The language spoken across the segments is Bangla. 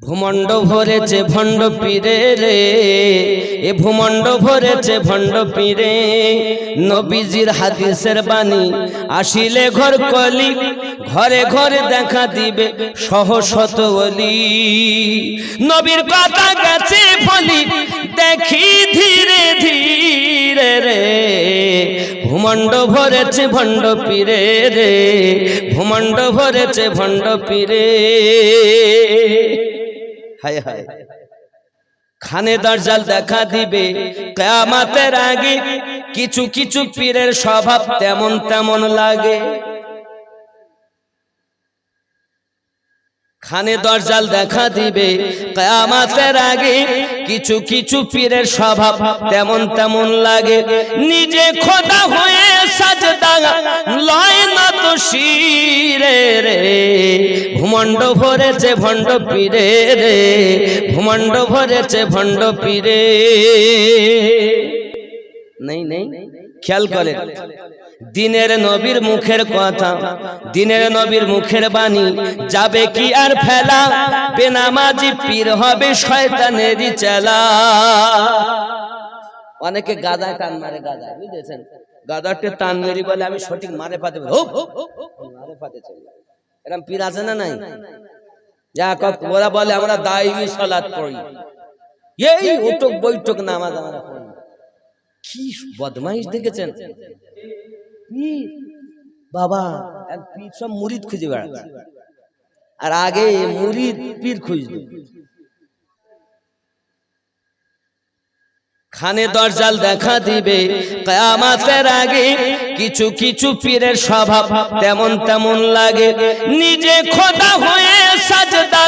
ভূমণ্ড ভরেছে ভণ্ড পীরে রে। এ ভূমণ্ড ভরেছে ভণ্ড পীরে। নবীজির হাদিসের বাণী, আসিলে ঘর কলি, ঘরে ঘরে দেখা দিবে সহ শত অলি। নবীর কথা গেছে বলি, দেখি ধীরে ধীরে রে। ভূমণ্ড ভরেছে ভণ্ড পীরে রে। ভূমণ্ড ভরেছে ভণ্ড পীরে। হায় হায়। খানে দরজাল দেখা দিবে কেয়ামাতের আগে কিছু কিছু পীরের স্বভাব তেমন তেমন লাগে। খানে দরজাল দেখা দিবে কেয়ামাতের আগে কিছু কিছু পীরের স্বভাব তেমন তেমন লাগে। নিজে খোদা হয়ে সাজদা লয় না তো শিরে রে। ভূমণ্ড ভরেছে ভণ্ড পীরে রে ভূমণ্ড ভরেছে ভণ্ড পীরে নেই নেই খেয়াল করেন দিনের নবীর মুখের কথা দিনের নবীর মুখের বাণী যাবে কি আর ফেলা বেনামাজি পীর হবে শয়তানেরই চেলা অনেকে গাদায় টান মারে গাদা বুঝেছেন গাদারকে টান মেরি বলে আমি সঠিক মারে পাতে মারে পাতে চলে এরম পীর আছে না নাই? যা ওরা বলে আমরা দায়ী সালাত পড়ি। এই উঠক বৈঠক নামাজ আমরা পড়ি। কি বদমাইশ দেখেছেন? বাবা, এক পীর সব মুরিদ খুঁজে বেড়াচ্ছে। আর আগে মুরিদ পীর খুঁজতো। খানে দরজাল দেখা দিবে, কেয়ামাতের আগে কিছু কিছু পীরের স্বভাব তেমন তেমন লাগে। নিজে খোদা হয়ে সাজদা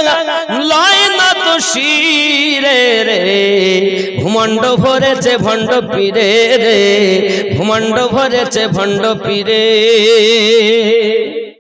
লয় না তো শিরে রে। ভূমণ্ড ভরেছে ভণ্ড পীরে রে, ভূমণ্ড ভরেছে ভণ্ড পীরে।